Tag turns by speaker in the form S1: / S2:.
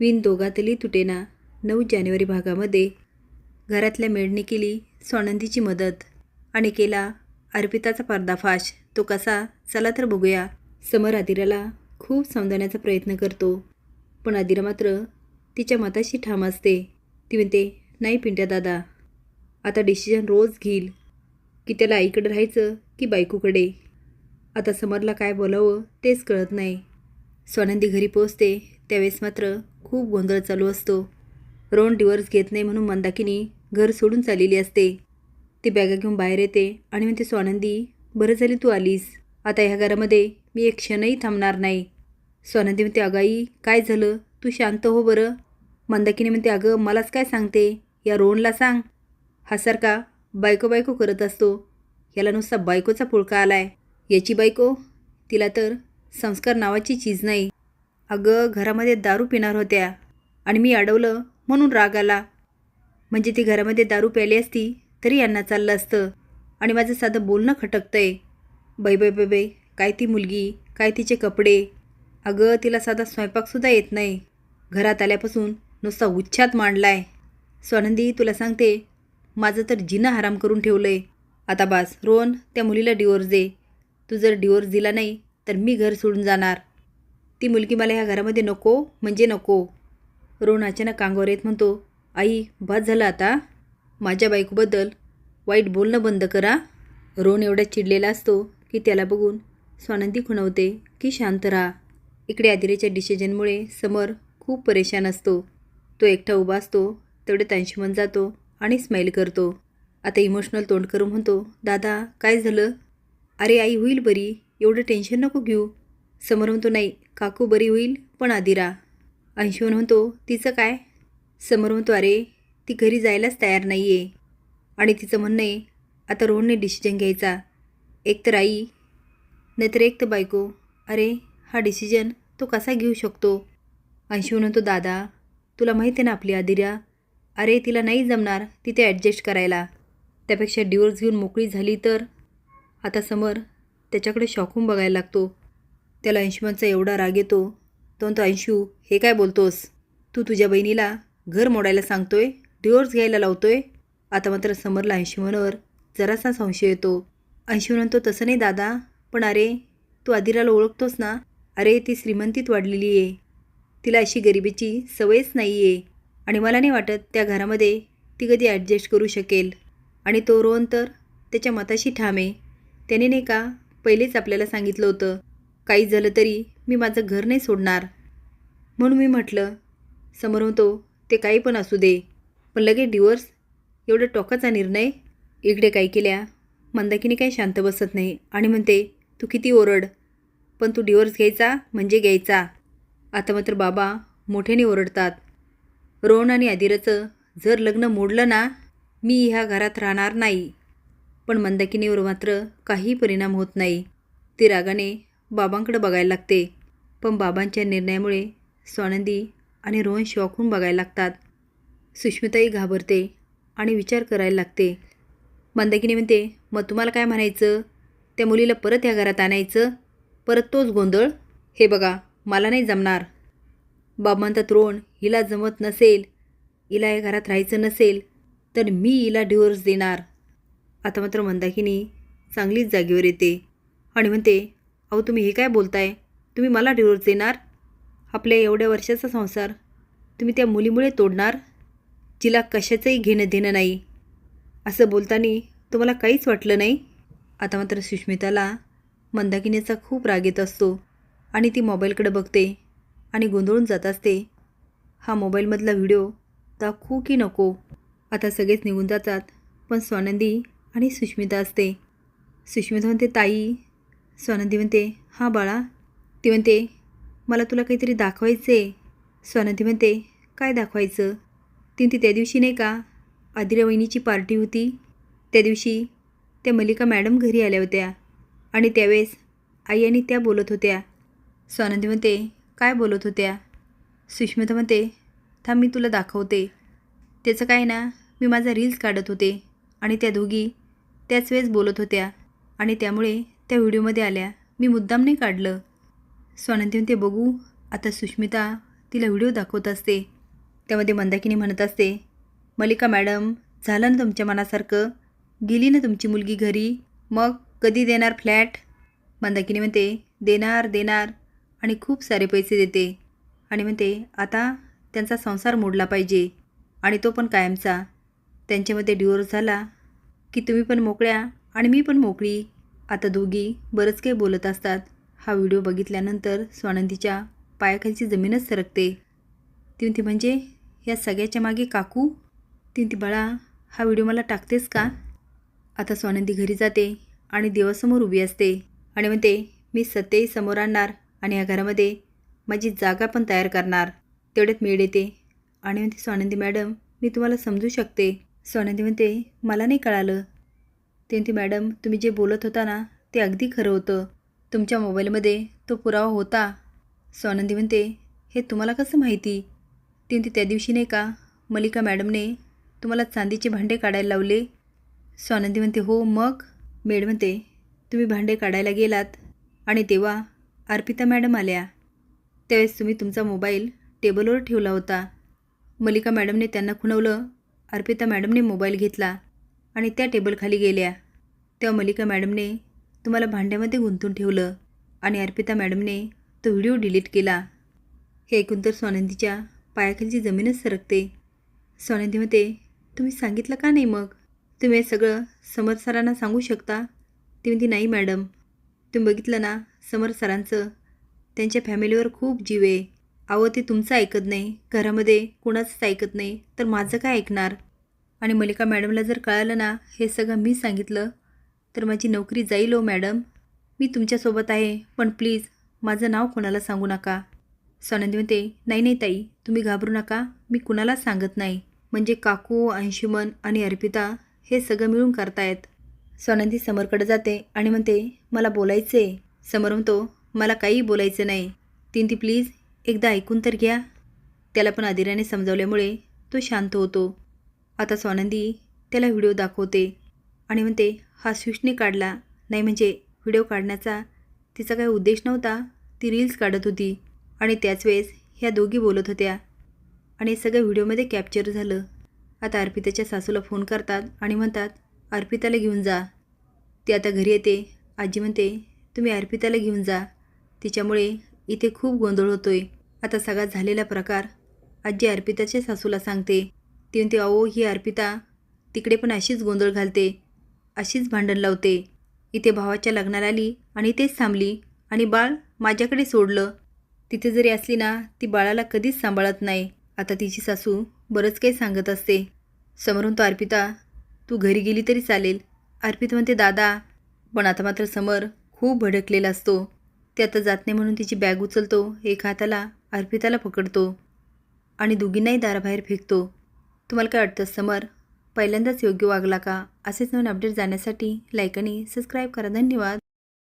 S1: विण दोघातली तुटेना नऊ जानेवारी भागामध्ये. घरातल्या मेडने केली स्वानंदीची मदत आणि केला अर्पिताचा पर्दाफाश. तो कसा? चला तर बघूया. समर आदिराला खूप समजवण्याचा प्रयत्न करतो. पण आदिरा मात्र तिच्या मताशी ठाम असते. ती म्हणते नाही पिंट्या दादा आता डिसिजन रोज घेईल. की त्याला आईकडे राहायचं की बायकोकडे? आता समरला काय बोलावं तेच कळत नाही. स्वानंदी घरी पोचते त्यावेळेस मात्र खूप गोंधळ चालू असतो. रोहन डिवर्स घेत नाही म्हणून मंदाकिनी घर सोडून चाललेली असते. ती बॅगा घेऊन बाहेर येते आणि म्हणते स्वानंदी बरं झाली तू आलीस. आता ह्या घरामध्ये मी एक क्षणही थांबणार नाही. स्वानंदी म्हणते अगाई काय झालं? तू शांत हो बरं. मंदाकिनी म्हणते अगं मलाच काय सांगते? या रोहनला सांग. हा सारखा बायको बायको करत असतो. याला नुसता बायकोचा पुळका आलाय. याची बायको तिला तर संस्कार नावाची चीज नाही. अगं घरामध्ये दारू पिणार होत्या. आणि मी अडवलं म्हणून राग आला. म्हणजे ती घरामध्ये दारू प्याली असती तरी यांना चाललं असतं. आणि माझं साधं बोलणं खटकतंय. बाई बाई बै बाई काय ती मुलगी? काय तिचे कपडे? अगं तिला साधा स्वयंपाकसुद्धा येत नाही. घरात आल्यापासून नुसता उच्छाद मांडलाय. स्वानंदी तुला सांगते माझं तर जिनं हराम करून ठेवलं आहे आता बास रोहन त्या मुलीला डिवोर्स दे. तू जर डिवोर्स दिला नाही तर मी घर सोडून जाणार. ती मुलगी मला ह्या घरामध्ये नको म्हणजे नको. रोहन अचानक कांगावर येत म्हणतो आई भात झालं आता? माझ्या बायकोबद्दल वाईट बोलणं बंद करा. रोहन एवढा चिडलेला असतो की त्याला बघून स्वानंदी खुणवते की शांत राहा. इकडे आदिरेच्या डिसिजनमुळे समर खूप परेशान असतो. तो एकटा उभा असतो तेवढ्यात अंशुमन जातो आणि स्माईल करतो. आता इमोशनल तोंड करून म्हणतो दादा काय झालं? अरे आई होईल बरी. एवढं टेन्शन नको घेऊ. समोर म्हणतो नाही काकू बरी होईल पण आदिरा. अंशून म्हणतो तिचं काय? समोर म्हणतो अरे ती घरी जायलाच तयार नाही आहे आणि तिचं म्हणणं आहे आता रोहनने डिसिजन घ्यायचा. एक तर आई नाहीतर एक तर बायको. अरे हा डिसिजन तो कसा घेऊ शकतो? अंशू म्हणतो दादा तुला माहिती आहे ना आपली आदिरा? अरे तिला नाही जमणार तिथे ॲडजस्ट करायला. त्यापेक्षा डिवोर्स घेऊन मोकळी झाली तर? आता समर त्याच्याकडे शॉकून बघायला लागतो. त्याला अंशुमनचा एवढा राग येतो. तो तो अंशू हे काय बोलतोस? तू तुझ्या बहिणीला घर मोडायला सांगतोय डिवोर्स घ्यायला लावतोय? आता मात्र समरला अंशुमनवर जरासा संशय येतो. अंशू म्हणतो तसं नाही दादा पण अरे तू आदिराला ओळखतोस ना? अरे ती श्रीमंतीत वाढलेली आहे. तिला अशी गरिबीची सवयच नाही आहे आणि मला नाही वाटत त्या घरामध्ये ती कधी ॲडजस्ट करू शकेल. आणि तो रोहन तर त्याच्या मताशी ठाम आहे. त्याने नाही का पहिलेच आपल्याला सांगितलं होतं काही झालं तरी मी माझं घर नाही सोडणार. म्हणून मी म्हटलं समोर होतो ते काही पण असू दे. पण लगेच डिवोर्स एवढं टोकाचा निर्णय? इकडे काय केल्या मंदाकिनी काही शांत बसत नाही आणि म्हणते तू किती ओरड. पण तू डिवोर्स घ्यायचा म्हणजे घ्यायचा. आता मात्र बाबा मोठ्याने ओरडतात. रोहन आणि आदिराचं जर लग्न मोडलं ना मी ह्या घरात राहणार नाही. पण मंदाकिनीवर मात्र काही परिणाम होत नाही. ती रागाने बाबांकडे बघायला लागते. पण बाबांच्या निर्णयामुळे स्वानंदी आणि रोहन शॉकहून बघायला लागतात. सुष्मिताही घाबरते आणि विचार करायला लागते. मंदाकिनी म्हणते मग तुम्हाला काय म्हणायचं? त्या मुलीला परत या घरात आणायचं? परत तोच गोंधळ? हे बघा मला नाही जमणार. बाबा म्हणतात रोहन हिला जमत नसेल हिला या घरात राहायचं नसेल तर मी हिला डिवोर्स देणार. आता मात्र मंदाकिनी चांगलीच जागेवर येते आणि म्हणते अहो तुम्ही हे काय बोलताय? तुम्ही मला डिवोर्स देणार? आपल्या एवढ्या वर्षाचा संसार तुम्ही त्या मुलीमुळे तोडणार? जिला कशाचंही घेणं देणं नाही. असं बोलताना तुम्हाला काहीच वाटलं नाही? आता मात्र सुष्मिताला मंदाकिनीचा खूप राग येत असतो आणि ती मोबाईलकडे बघते आणि गोंधळून जात असते. हा मोबाईलमधला व्हिडिओ दाखवू की नको. आता सगळेच निघून जातात पण स्वानंदी आणि सुष्मिता असते. सुष्मिता म्हणते ताई स्वानंदी म्हणते हां बाळा. ती म्हणते मला तुला काहीतरी दाखवायचं आहे स्वानंदी म्हणते काय दाखवायचं? ती म्हणते त्या दिवशी नाही का आदिरा वहिनीची पार्टी होती. त्या दिवशी त्या मल्लिका मॅडम घरी आल्या होत्या आणि त्यावेळेस आई आणि त्या बोलत होत्या. स्वानंदी म्हणते काय बोलत होत्या? सुष्मिता म्हणते थांब मी तुला दाखवते. त्याचं काय ना मी माझा रील्स काढत होते आणि त्या दोघी त्याच वेळेस बोलत होत्या आणि त्यामुळे त्या व्हिडिओमध्ये आल्या. मी मुद्दाम नाही काढलं. स्वानंती म्हणते बघू. आता सुष्मिता तिला व्हिडिओ दाखवत असते. त्यामध्ये मंदाकिनी म्हणत असते मलिका मॅडम झालं ना तुमच्या मनासारखं? गेली ना तुमची मुलगी घरी? मग कधी देणार फ्लॅट? मंदाकिनी म्हणते देणार देणार. आणि खूप सारे पैसे देते. आणि म्हणते आता त्यांचा संसार मोडला पाहिजे. आणि तो पण कायमचा. त्यांच्यामध्ये डिवोर्स झाला. की तुम्ही पण मोकळ्या आणि मी पण मोकळी. आता दोघी बरंच काही बोलत असतात. हा व्हिडिओ बघितल्यानंतर स्वानंदीच्या पायाखालची जमीनच सरकते. ती म्हणजे या सगळ्याच्या मागे काकू? ती बाळा हा व्हिडिओ मला टाकतेस का? आता स्वानंदी घरी जाते आणि देवासमोर उभी असते आणि म्हणते मी सत्यही समोर आणणार आणि या घरामध्ये माझी जागा पण तयार करणार. तेवढ्यात मेड येते. आणि म्हणते स्वानंदी मॅडम मी तुम्हाला समजू शकते. स्वानंदी म्हणते मला नाही कळालं. ते मॅडम तुम्ही जे बोलत होता ना ते अगदी खरं होतं. तुमच्या मोबाईलमध्ये तो पुरावा होता. स्वानंदी म्हणते हे तुम्हाला कसं माहिती? ती त्या दिवशी नाही का मलिका मॅडमने तुम्हाला चांदीचे भांडे काढायला लावले? स्वानंदी म्हणते हो मग? मेड म्हणते तुम्ही भांडे काढायला गेलात आणि तेव्हा अर्पिता मॅडम आल्या. त्यावेळेस तुम्ही तुमचा मोबाईल टेबलवर ठेवला होता. मलिका मॅडमने त्यांना खुणवलं. अर्पिता मॅडमने मोबाईल घेतला. आणि त्या टेबलखाली गेल्या. तेव्हा मलिका मॅडमने तुम्हाला भांड्यामध्ये गुंतून ठेवलं आणि अर्पिता मॅडमने तो व्हिडिओ डिलीट केला. हे ऐकून तर स्वानंदीच्या पायाखालची जमीनच सरकते. स्वानंदी म्हणते तुम्ही सांगितलं का नाही मग? तुम्ही हे सगळं समर सरांना सांगू शकता? ती म्हणते नाही मॅडम. तुम्ही बघितलं ना समर सरांचं? त्यांच्या फॅमिलीवर खूप जीव आहे. अहो ते तुमचं ऐकत नाही. घरामध्ये कुणाचंच ऐकत नाही. तर माझं काय ऐकणार? आणि मलिका मॅडमला जर कळालं ना हे सगळं मी सांगितलं तर माझी नोकरी जाईल हो मॅडम. मी तुमच्यासोबत आहे पण प्लीज माझं नाव कोणाला सांगू नका. स्वानंदी म्हणते नाही नाही ताई तुम्ही घाबरू नका. मी कुणाला सांगत नाही. म्हणजे काकू अंशुमन आणि अर्पिता हे सगळं मिळून करतायत. स्वानंदी समरकडे जाते आणि म्हणते मला बोलायचं आहे समर म्हणतो मला काही बोलायचं नाही. तीन ती प्लीज एकदा ऐकून तर घ्या. त्याला पण आदिराने समजावल्यामुळे तो शांत होतो. आता स्वानंदी त्याला व्हिडिओ दाखवते आणि म्हणते हा स्विशने काढला. नाही म्हणजे व्हिडिओ काढण्याचा तिचा काही उद्देश नव्हता. ती रील्स काढत होती आणि त्याच वेळेस ह्या दोघी बोलत होत्या आणि सगळं व्हिडिओमध्ये कॅप्चर झालं. आता अर्पिताच्या सासूला फोन करतात आणि म्हणतात अर्पिताला घेऊन जा. ती आता घरी येते. आजी म्हणते तुम्ही अर्पिताला घेऊन जा. तिच्यामुळे इथे खूप गोंधळ होतोय. आता सगळा झालेला प्रकार आजी अर्पिताच्या सासूला सांगते. ती म्हणते अहो ही अर्पिता. तिकडे पण अशीच गोंधळ घालते अशीच भांडण लावते. इथे भावाच्या लग्नाला आली आणि तेच थांबली आणि बाळ माझ्याकडे सोडलं. तिथे जरी असली ना ती बाळाला कधीच सांभाळत नाही. आता तिची सासू बरंच काही सांगत असते. समोरून तो अर्पिता तू घरी गेली तरी चालेल. अर्पित म्हणते दादा पण आता मात्र समर खूप भडकलेला असतो. ते आता जात नाही म्हणून तिची बॅग उचलतो एक हाताला अर्पिताला पकडतो आणि दोघींनाही दाराबाहेर फेकतो. तुम्हाला काय वाटतं समर? पहिल्यांदाच योग्य वागला का? असेच नवीन अपडेट जाण्यासाठी लाईक आणि सबस्क्राईब करा. धन्यवाद.